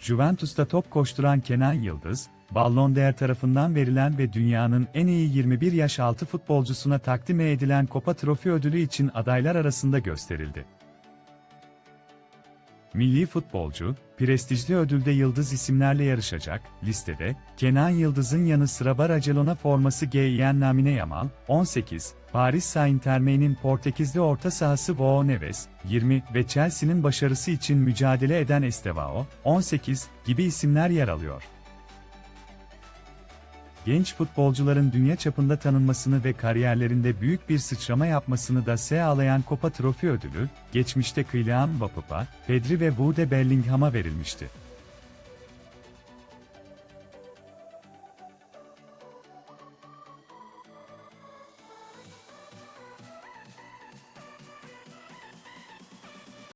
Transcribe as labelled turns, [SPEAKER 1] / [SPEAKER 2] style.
[SPEAKER 1] Juventus'ta top koşturan Kenan Yıldız, Ballon d'Or tarafından verilen ve dünyanın en iyi 21 yaş altı futbolcusuna takdim edilen Copa Trofi ödülü için adaylar arasında gösterildi. Milli futbolcu, prestijli ödülde yıldız isimlerle yarışacak, listede, Kenan Yıldız'ın yanı sıra Barcelona forması giyen Lamine Yamal, 18, Paris Saint-Germain'in Portekizli orta sahası Joao Neves, 20 ve Chelsea'nin başarısı için mücadele eden Estevao, 18 gibi isimler yer alıyor. Genç futbolcuların dünya çapında tanınmasını ve kariyerlerinde büyük bir sıçrama yapmasını da sağlayan Copa Trofi ödülü, geçmişte Kylian Mbappe'pa, Pedri ve Jude Bellingham'a verilmişti.